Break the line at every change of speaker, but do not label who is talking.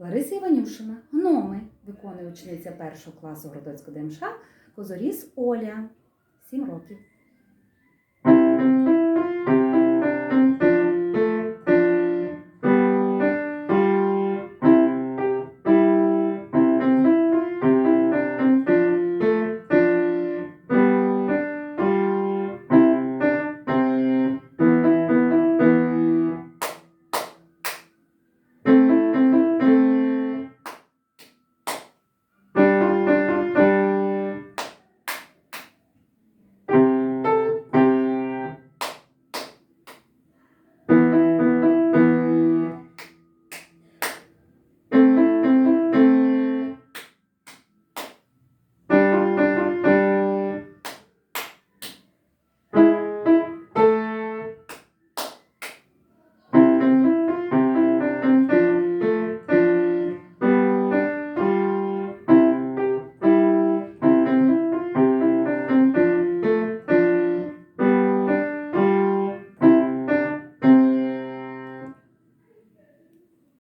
Лариса Іванюшина, гноми, виконує учениця першого класу Городоцького ДМШ, Козоріс Оля, 7 років.